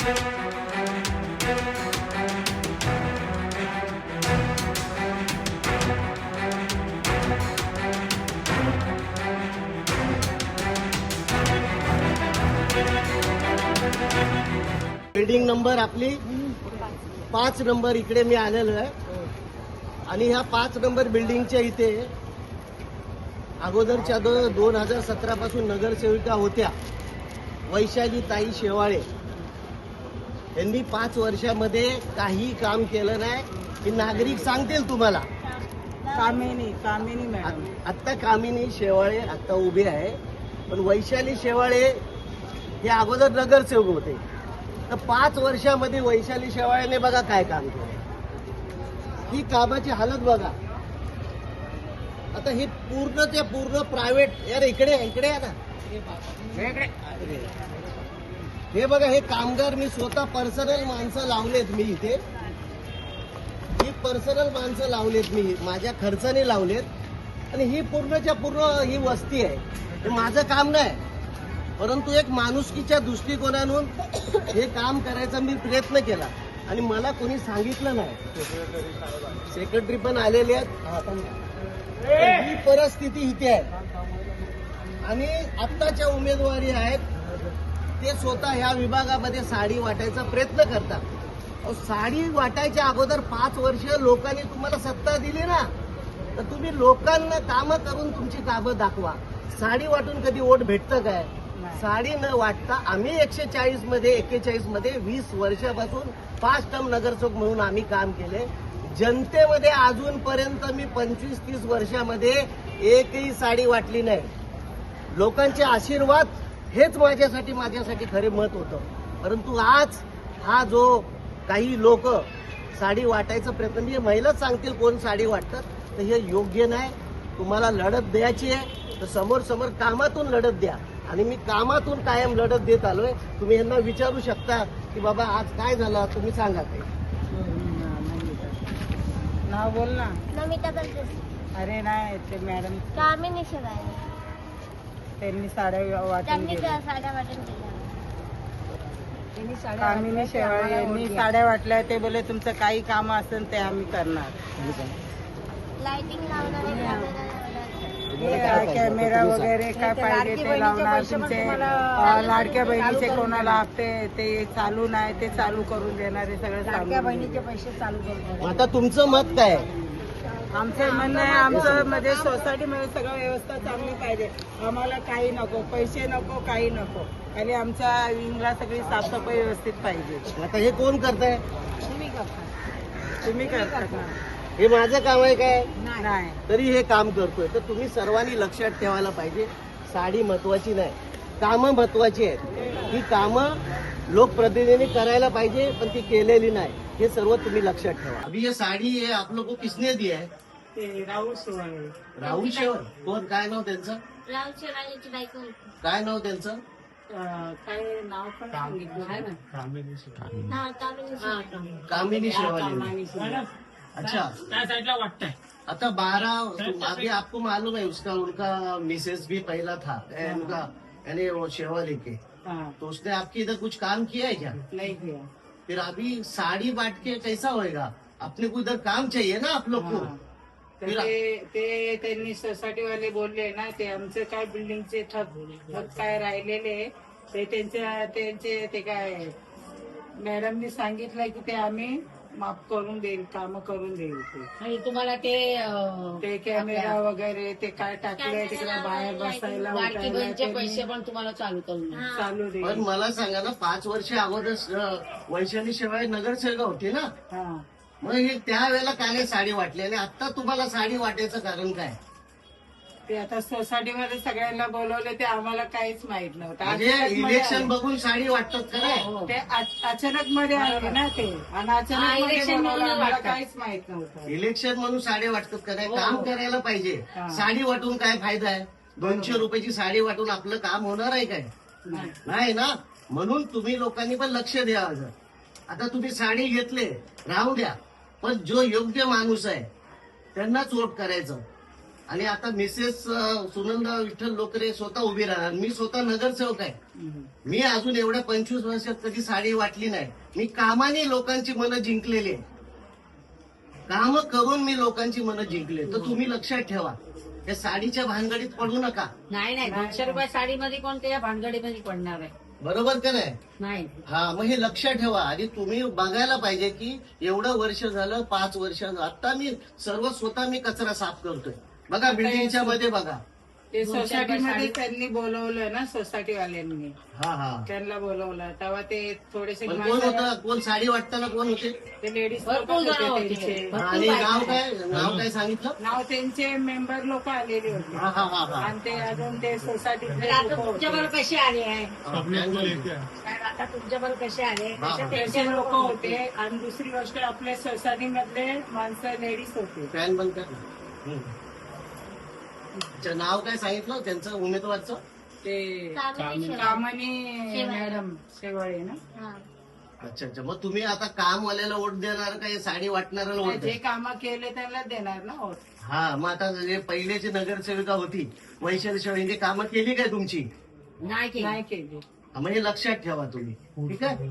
Building number आपली पाच number इकडे मी आलेलो आहे. आणि ह्या पाच नंबर बिल्डिंगच्या इथे अगोदरच्या दो दोन हजार सतरा पासून नगरसेविका होत्या. वैशाली ताई शेवाळे. यांनी पाच वर्षामध्ये काही काम केलं नाही. की नागरिक सांगतील तुम्हाला. कामिनी कामिनी मॅडम. आत्ता कामिनी शेवाळे आता उभे आहे. पण वैशाली शेवाळे हे अगोदर नगरसेवक होते. तर पाच वर्षामध्ये वैशाली शेवाळेने बघा काय काम केलं. ही कामाची हालत बघा. आता हे पूर्ण ते पूर्ण प्रायव्हेट यार इकडे इकडे आहे ना. हे बघा हे कामगार मी स्वतः पर्सनल माणसं लावलेत मी इथे. ही पर्सनल माणसं लावलेत मी माझ्या खर्चाने लावलेत. आणि ही पूर्णच्या पूर्ण ही वस्ती आहे. हे माझं काम नाही. परंतु एक माणुसकीच्या दृष्टिकोनातून हे काम करायचा मी प्रयत्न केला. आणि मला कोणी सांगितलं नाही. सेक्रेटरी पण आलेले आहेत. ही परिस्थिती इथे आहे. आणि आत्ताच्या उमेदवारी आहेत ते स्वतः ह्या विभागामध्ये साडी वाटायचा प्रयत्न करतात. साडी वाटायच्या अगोदर पाच वर्ष लोकांनी तुम्हाला सत्ता दिली ना तर तुम्ही लोकांना कामं करून तुमची कामं दाखवा. साडी वाटून कधी वोट भेटतं काय? साडी न वाटता आम्ही एकशे चाळीसमध्ये एक्केचाळीसमध्ये वीस वर्षापासून पाच टर्म नगरसेवक म्हणून आम्ही काम केले. जनतेमध्ये अजूनपर्यंत मी पंचवीस तीस वर्षामध्ये एकही साडी वाटली नाही. लोकांचे आशीर्वाद हेच माझ्यासाठी माझ्यासाठी खरे मत होतं. परंतु आज हा जो काही लोक साडी वाटायचा प्रयत्न म्हणजे महिलाच सांगतील कोण साडी वाटतात तर हे योग्य नाही. तुम्हाला लढत द्यायची आहे तर समोर समोर कामातून लढत द्या. आणि मी कामातून कायम लढत देत आलोय. तुम्ही यांना विचारू शकता की बाबा आज काय झालं तुम्ही सांगा नाव बोल ना. नमिता अरे नाही ते मॅडम. कामिनी शिवाय. त्यांनी साड्या वाटून त्यांनी साड्या वाटून दिल्या कामिनी शेवाळे यांनी साड्या वाटल्या ते बोले तुमचं काही काम असेल ते आम्ही करणार. लाइटिंग लावणार आहे, camera लावणार. हे काय कॅमेरा वगैरे काय पाहिजे ते लावणार तुमचे अं, लाडक्या बहिणीचे कोणाला हप्ते ते चालू नाही ते चालू करून देणार हे सगळं लाडक्या बहिणीचे पैसे चालू करून आता तुमचं मत काय? आमचं म्हणणं आहे आमचं म्हणजे सोसायटीमध्ये सगळं व्यवस्था चांगली पाहिजे. आम्हाला काही नको पैसे नको काही नको. आणि आमच्या विंगला सगळी साफसफाई व्यवस्थित पाहिजे. आता हे कोण करताय? तुम्ही करता. तुम्ही करता का? हे माझं काम आहे काय? नाही. तरी हे काम करतोय. तर तुम्ही सर्वांनी लक्षात ठेवायला पाहिजे साडी महत्वाची नाही. कामं महत्वाची आहेत. ही कामं लोकप्रतिनिधींनी करायला पाहिजे पण ती केलेली नाही. हे सर्व तुम्ही लक्षात ठेवा. अभी ये साडी है आप लोग को किसने दिया है? ते राहुल सुवाळे राहुल शेवर कोण? काय नाव त्यांचं? राहुल शेवाळेची बायको होती. काय नाव त्यांचं? अं, काय नाव पण सांगितलं. आहे ना? हा, कामिनी शेवाळे. कामिनी. शेवाली. कामानी सुवाळे. अच्छा. त्या साईडला वाटतंय? आता बारह अभी आपको मालूम है उसका उनका मिसेस भी पहला था ए, उनका यानी वो शेवाली के। हाँ, तो उसने आपके इधर कुछ काम किया है क्या? नहीं किया। फिर अभी साड़ी बांट के कैसा होएगा? अपने को इधर काम चाहिए ना आप लोग को. तर फिर- ते ते त्यांनी सोसायटी वाले बोलले ना ते आमचे काय बिल्डिंगचे ठग ठग काय राहिलेले ते त्यांच्या त्यांचे ते काय मॅडमनी सांगितलं की ते आम्ही माफ करून देईल काम करून देईल ते. आणि तुम्हाला ते अं, ते कॅमेरा वगैरे ते काय टाकले तिकडे बाहेर बसायला लाडकी उठायला बहिणीचे त्यांनी. पैसे पण तुम्हाला चालू करून. हा. चालू पण देईल मला सांगा ना पाच वर्ष अगोदर अं, वैशाली शेवाळे नगरसेवक होती ना? हा. मग हे त्यावेळेला का नाही साडी वाटली आणि आता तुम्हाला साडी वाटायचं कारण काय? ते आता सोसायटीमध्ये सगळ्यांना बोलवले ते आम्हाला काहीच माहीत नव्हतं. म्हणजे अचानक मध्ये इलेक्शन आले. बघून साडी वाटतात का नाही? हो. ते अच- अचानक मध्ये आले ना ते. आणि हा, अचानक मध्ये election बोलवलं, म्हणून आम्हाला वाटतं. काहीच माहीत नव्हतं. इलेक्शन म्हणून साडी वाटतात का नाही? काम करायला पाहिजे. हा. साडी वाटून काय फायदा आहे? दोनशे रुपयाची साडी वाटून आपलं काम होणार आहे काय? नाही. नाही ना? म्हणून तुम्ही लोकांनी पण लक्ष द्यावं आता तुम्ही साडी घेतले राहू द्या. पण जो योग्य माणूस आहे त्यांनाच वोट करायचं. आणि आता मिसेस सुनंदा विठ्ठल लोकरे स्वतः उभी राहणार. मी स्वतः नगरसेवक आहे. मी अजून एवढ्या पंचवीस वर्षात कधी साडी वाटली नाही. मी कामाने लोकांची मनं जिंकलेली आहे. काम करून मी लोकांची मनं जिंकले तर तुम्ही लक्षात ठेवा. या साडीच्या भानगडीत पडू नका. नाही नाही. दोनशे रुपये साडीमध्ये कोण त्या भानगडीमध्ये पडणार आहे? बरोबर का नाही? नाही. हा मग हे लक्षात ठेवा. आणि तुम्ही बघायला पाहिजे की एवढं वर्ष झालं पाच वर्ष आता मी सर्व स्वतः मी कचरा साफ करतोय. बघा बिल्डिंगच्या मध्ये बघा. ते सोसायटीमध्ये साडी- त्यांनी बोलवलं ना सोसायटी वाल्यांनी हा हा. त्यांना बोलवलं. तेव्हा ते थोडेसे पण कोण होतं? कोण साडी वाटताना कोण होते? ते लेडीज भरपूर जण होते. आणि नाव. काय? नाव काय सांगितलं? नाव त्यांचे मेंबर लोक आलेले होते. हा हा हा हा. आणि ते अजून ते सोसायटीतले आता लोकं होते. तुमच्याबरोबर कसे आले? आहे. कारण आता तुमच्याबरोबर कसे आले? हा, हा. त्यांचे लोक होते? आणि दुसरी गोष्ट आपल्या सोसायटी मधले माणसं लेडीज होते. फॅन बंद कर ना. हम्म. अच्छा, नाव काय सांगितलं? त्यांचं उमेदवारचं? ते कामिनी. मॅडम शेवाळे ना? हा. अच्छा अच्छा. मग तुम्ही आता कामवाल्याला वोट देणार का? हे साडी वाटणाऱ्याला वोट जे देणार? काम केले त्यांना देणार ना वोट. हा मग आता जे पहिल्याची नगरसेविका होती वैशाली शेळींची कामं केली काय तुमची? नाही केली. नाही केली. हा, मग हे लक्षात ठेवा तुम्ही. ठीक आहे?